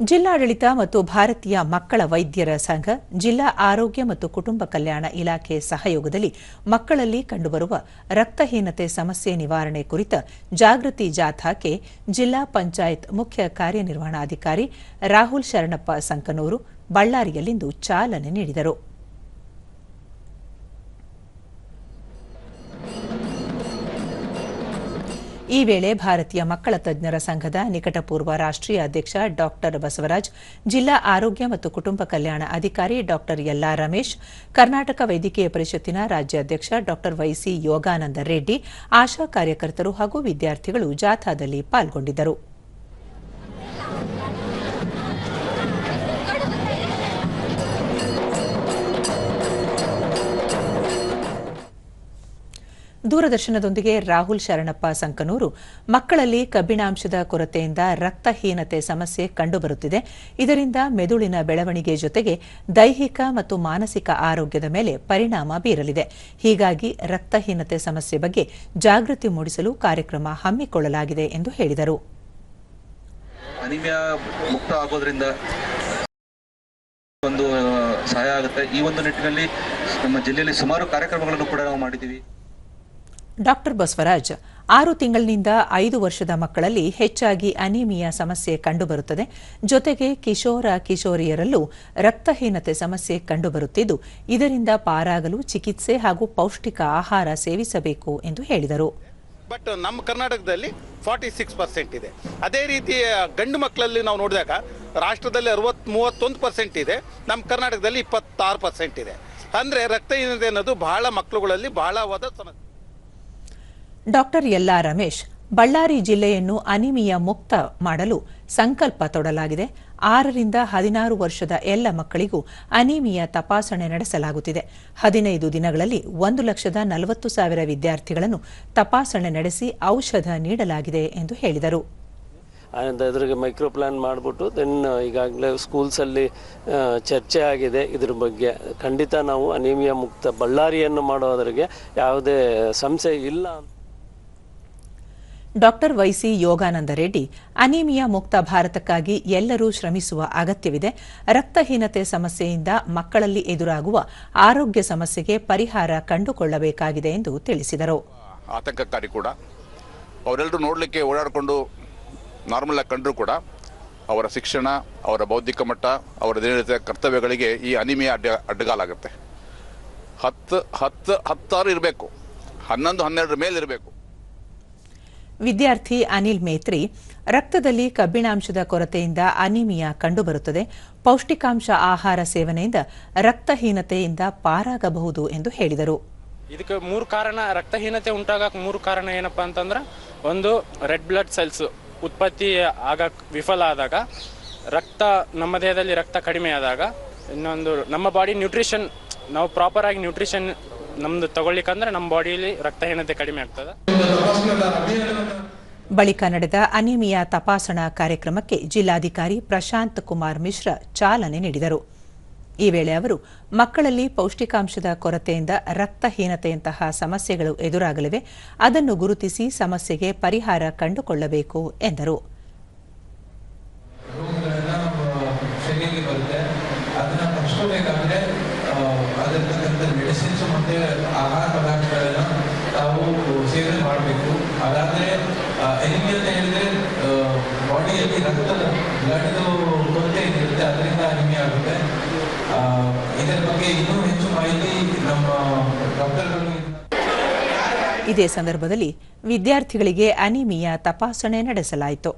ಜಿಲ್ಲಾಡಳಿತ ಮತ್ತು ಭಾರತೀಯ ಮಕ್ಕಳ ವೈದ್ಯರ ಸಂಘ, ಜಿಲ್ಲಾ ಆರೋಗ್ಯ ಮತ್ತು ಕುಟುಂಬ ಕಲ್ಯಾಣ ಇಲಾಖೆ ಸಹಯೋಗದಲ್ಲಿ ಮಕ್ಕಳಲ್ಲಿ ಕಂಡುಬರುವ ರಕ್ತಹೀನತೆ ಸಮಸ್ಯೆ ನಿವಾರಣೆ ಕುರಿತ ಜಾಗೃತಿ ಜಾಥಾಕ್ಕೆ ಜಿಲ್ಲಾ ಪಂಚಾಯತ್ ಮುಖ್ಯ ಕಾರ್ಯನಿರ್ವಹಣಾಧಿಕಾರಿ ರಾಹುಲ್ ಶರಣಪ್ಪ ಸಂಕನೂರು ಬಳ್ಳಾರಿಯಲ್ಲಿಂದು ಚಾಲನೆ ನೀಡಿದರು. ಈ ವೇಳೆ ಭಾರತೀಯ ಮಕ್ಕಳ ತಜ್ಞರ ಸಂಘದ ನಿಕಟಪೂರ್ವ ರಾಷ್ಟ್ರೀಯ ಅಧ್ಯಕ್ಷ ಡಾಕ್ಟರ್ ಬಸವರಾಜ್, ಜಿಲ್ಲಾ ಆರೋಗ್ಯ ಮತ್ತು ಕುಟುಂಬ ಕಲ್ಯಾಣ ಅಧಿಕಾರಿ ಡಾಕ್ಟರ್ ಎಲ್ಲಾ ರಮೇಶ್, ಕರ್ನಾಟಕ ವೈದ್ಯಕೀಯ ಪರಿಷತ್ತಿನ ರಾಜ್ಯಾಧ್ಯಕ್ಷ ಡಾಕ್ಟರ್ ವೈಸಿ ಯೋಗಾನಂದ ರೆಡ್ಡಿ, ಆಶಾ ಕಾರ್ಯಕರ್ತರು ಹಾಗೂ ವಿದ್ಯಾರ್ಥಿಗಳು ಜಾಥಾದಲ್ಲಿ ಪಾಲ್ಗೊಂಡಿದ್ದರು. ದೂರದರ್ಶನದೊಂದಿಗೆ ರಾಹುಲ್ ಶರಣಪ್ಪ ಸಂಕನೂರು, ಮಕ್ಕಳಲ್ಲಿ ಕಬ್ಬಿಣಾಂಶದ ಕೊರತೆಯಿಂದ ರಕ್ತಹೀನತೆ ಸಮಸ್ಯೆ ಕಂಡುಬರುತ್ತಿದೆ. ಇದರಿಂದ ಮೆದುಳಿನ ಬೆಳವಣಿಗೆ ಜೊತೆಗೆ ದೈಹಿಕ ಮತ್ತು ಮಾನಸಿಕ ಆರೋಗ್ಯದ ಮೇಲೆ ಪರಿಣಾಮ ಬೀರಲಿದೆ. ಹೀಗಾಗಿ ರಕ್ತಹೀನತೆ ಸಮಸ್ಯೆ ಬಗ್ಗೆ ಜಾಗೃತಿ ಮೂಡಿಸಲು ಕಾರ್ಯಕ್ರಮ ಹಮ್ಮಿಕೊಳ್ಳಲಾಗಿದೆ ಎಂದು ಹೇಳಿದರು. ಒಂದು ಸಹಾಯ ಆಗುತ್ತೆ. ಈ ಒಂದು ನಿಟ್ಟಿನಲ್ಲಿ ನಮ್ಮ ಜಿಲ್ಲೆಯಲ್ಲಿ ಸುಮಾರು ಕಾರ್ಯಕ್ರಮಗಳನ್ನು ಕೂಡ ನಾವು ಮಾಡಿದ್ದೀವಿ. ಡಾಕ್ಟರ್ ಬಸವರಾಜ್, ಆರು ತಿಂಗಳಿನಿಂದ ಐದು ವರ್ಷದ ಮಕ್ಕಳಲ್ಲಿ ಹೆಚ್ಚಾಗಿ ಅನಿಮಿಯಾ ಸಮಸ್ಯೆ ಕಂಡುಬರುತ್ತದೆ. ಜೊತೆಗೆ ಕಿಶೋರ ಕಿಶೋರಿಯರಲ್ಲೂ ರಕ್ತಹೀನತೆ ಸಮಸ್ಯೆ ಕಂಡುಬರುತ್ತಿದ್ದು, ಇದರಿಂದ ಪಾರಾಗಲು ಚಿಕಿತ್ಸೆ ಹಾಗೂ ಪೌಷ್ಟಿಕ ಆಹಾರ ಸೇವಿಸಬೇಕು ಎಂದು ಹೇಳಿದರು. ಬಟ್ ನಮ್ಮ ಕರ್ನಾಟಕದಲ್ಲಿ ಫಾರ್ಟಿ ಸಿಕ್ಸ್ ಪರ್ಸೆಂಟ್ ಇದೆ. ಅದೇ ರೀತಿ ಗಂಡು ಮಕ್ಕಳಲ್ಲಿ ನಾವು ನೋಡಿದಾಗ ರಾಷ್ಟ್ರದಲ್ಲಿ ಅರವತ್ ಮೂವತ್ತೊಂದು ಪರ್ಸೆಂಟ್ ಇದೆ, ನಮ್ಮ ಕರ್ನಾಟಕದಲ್ಲಿ ಇಪ್ಪತ್ತಾರು ಪರ್ಸೆಂಟ್ ಇದೆ. ಅಂದರೆ ರಕ್ತಹೀನತೆ ಅನ್ನೋದು ಬಹಳ ಮಕ್ಕಳುಗಳಲ್ಲಿ ಬಹಳವಾದ ಸಮಸ್ಯೆ. ಡಾಕ್ಟರ್ ಯಲ್ಲಾ ರಮೇಶ್ ಬಳ್ಳಾರಿ ಜಿಲ್ಲೆಯನ್ನು ಅನಿಮಿಯಾ ಮುಕ್ತ ಮಾಡಲು ಸಂಕಲ್ಪ ತೊಡಲಾಗಿದೆ. ಆರರಿಂದ ಹದಿನಾರು ವರ್ಷದ ಎಲ್ಲ ಮಕ್ಕಳಿಗೂ ಅನಿಮಿಯ ತಪಾಸಣೆ ನಡೆಸಲಾಗುತ್ತಿದೆ. ಹದಿನೈದು ದಿನಗಳಲ್ಲಿ ಒಂದು ಲಕ್ಷದ ನಲವತ್ತು ಸಾವಿರ ವಿದ್ಯಾರ್ಥಿಗಳನ್ನು ತಪಾಸಣೆ ನಡೆಸಿ ಔಷಧ ನೀಡಲಾಗಿದೆ ಎಂದು ಹೇಳಿದರು. ಅದ್ರಿಗೆ ಮೈಕ್ರೋ ಪ್ಲಾನ್ ಮಾಡಿಬಿಟ್ಟು ದೆನ್ ಈಗಾಗಲೇ ಸ್ಕೂಲ್ಸಲ್ಲಿ ಚರ್ಚೆ ಆಗಿದೆ. ಇದ್ರ ಬಗ್ಗೆ ಖಂಡಿತ ನಾವು ಅನಿಮಿಯ ಮುಕ್ತ ಬಳ್ಳಾರಿಯನ್ನು ಮಾಡೋದ್ರಿಗೆ ಯಾವುದೇ ಸಂಶಯ ಇಲ್ಲ doctor YC Yogananda Reddy anaemia ಮುಕ್ತ ಭಾರತಕ್ಕಾಗಿ ಎಲ್ಲರೂ ಶ್ರಮಿಸುವ ಅಗತ್ಯವಿದೆ. ರಕ್ತಹೀನತೆ ಸಮಸ್ಯೆಯಿಂದ ಮಕ್ಕಳಲ್ಲಿ ಎದುರಾಗುವ ಆರೋಗ್ಯ ಸಮಸ್ಯೆಗೆ ಪರಿಹಾರ ಕಂಡುಕೊಳ್ಳಬೇಕಾಗಿದೆ ಎಂದು ತಿಳಿಸಿದರು. ಆತಂಕಕಾರಿ ಕೂಡ ಅವರೆಲ್ಲರೂ ನೋಡಲಿಕ್ಕೆ ಓಡಾಡಿಕೊಂಡು ನಾರ್ಮಲ್ ಆಗಿ ಕಂಡರೂ ಕೂಡ ಅವರ ಶಿಕ್ಷಣ, ಅವರ ಬೌದ್ಧಿಕ ಮಟ್ಟ, ಅವರ ದಿನನಿತ್ಯ ಕರ್ತವ್ಯಗಳಿಗೆ ಈ ಅನಿಮಿಯ ಅಡ್ಡ, ಅಡ್ಡಗಾಲಾಗುತ್ತೆ. ಹತ್ತು ಹತ್ತು, ಹತ್ತಾರು ಇರಬೇಕು. ಹನ್ನೊಂದು ಹನ್ನೆರಡರ ಮೇಲೆ ಇರಬೇಕು ವಿದ್ಯಾರ್ಥಿ ಅನಿಲ್ ಮೇತ್ರಿ, ರಕ್ತದಲ್ಲಿ ಕಬ್ಬಿಣಾಂಶದ ಕೊರತೆಯಿಂದ ಅನಿಮಿಯಾ ಕಂಡುಬರುತ್ತದೆ. ಪೌಷ್ಟಿಕಾಂಶ ಆಹಾರ ಸೇವನೆಯಿಂದ ರಕ್ತಹೀನತೆಯಿಂದ ಪಾರಾಗಬಹುದು ಎಂದು ಹೇಳಿದರು. ಇದಕ್ಕೆ ಮೂರು ಕಾರಣ, ರಕ್ತಹೀನತೆ ಉಂಟಾಗಕ್ಕೆ ಮೂರು ಕಾರಣ ಏನಪ್ಪ ಅಂತಂದ್ರೆ, ಒಂದು, ರೆಡ್ ಬ್ಲಡ್ ಸೆಲ್ಸ್ ಉತ್ಪತ್ತಿ ಆಗಕ್ ವಿಫಲ ಆದಾಗ, ರಕ್ತ, ನಮ್ಮ ದೇಹದಲ್ಲಿ ರಕ್ತ ಕಡಿಮೆ ಆದಾಗ, ಇನ್ನೊಂದು, ನಮ್ಮ ಬಾಡಿ ನ್ಯೂಟ್ರಿಷನ್, ನಾವು ಪ್ರಾಪರ್ ಆಗಿ ನ್ಯೂಟ್ರಿಷನ್ ನಮ್ದು ತಗೊಳ್ಳಿಕ್ಕಂದ್ರೆ ನಮ್ಮ ಬಾಡಿಯಲ್ಲಿ ರಕ್ತಹೀನತೆ ಕಡಿಮೆ ಆಗ್ತದೆ. ಬಳಿಕ ನಡೆದ ಅನಿಮಿಯಾ ತಪಾಸಣಾ ಕಾರ್ಯಕ್ರಮಕ್ಕೆ ಜಿಲ್ಲಾಧಿಕಾರಿ ಪ್ರಶಾಂತ್ ಕುಮಾರ್ ಮಿಶ್ರಾ ಚಾಲನೆ ನೀಡಿದರು. ಈ ವೇಳೆ ಅವರು ಮಕ್ಕಳಲ್ಲಿ ಪೌಷ್ಟಿಕಾಂಶದ ಕೊರತೆಯಿಂದ ರಕ್ತಹೀನತೆಯಂತಹ ಸಮಸ್ಯೆಗಳು ಎದುರಾಗಲಿವೆ ಅದನ್ನು ಗುರುತಿಸಿ ಸಮಸ್ಯೆಗೆ ಪರಿಹಾರ ಕಂಡುಕೊಳ್ಳಬೇಕು ಎಂದರು. ತಪ್ಪಿಸ್ಕೋಬೇಕಾದ್ರೆ ಮೆಡಿಸಿನ್ಸ್ ಮತ್ತೆ ಆಹಾರ ಪದಾರ್ಥಗಳನ್ನ ನಾವು ಸೇವನೆ ಮಾಡಬೇಕು. ಅದಾದ್ರೆ ಎನಿಮಿ ಅಂತ ಹೇಳಿದ್ರೆ ಬಾಡಿಯಲ್ಲಿ ರಕ್ತದ ಬ್ಲಡ್ ಕೊರತೆ ಇರುತ್ತೆ, ಅದರಿಂದ ಅನಿಮಿ ಆಗುತ್ತೆ. ಇದರ ಬಗ್ಗೆ ಇನ್ನೂ ಹೆಚ್ಚು ಮಾಹಿತಿ ನಮ್ಮ ಡಾಕ್ಟರ್ಗಳು ಇದೇ ಸಂದರ್ಭದಲ್ಲಿ ವಿದ್ಯಾರ್ಥಿಗಳಿಗೆ ಅನಿಮಿಯಾ ತಪಾಸಣೆ ನಡೆಸಲಾಯಿತು.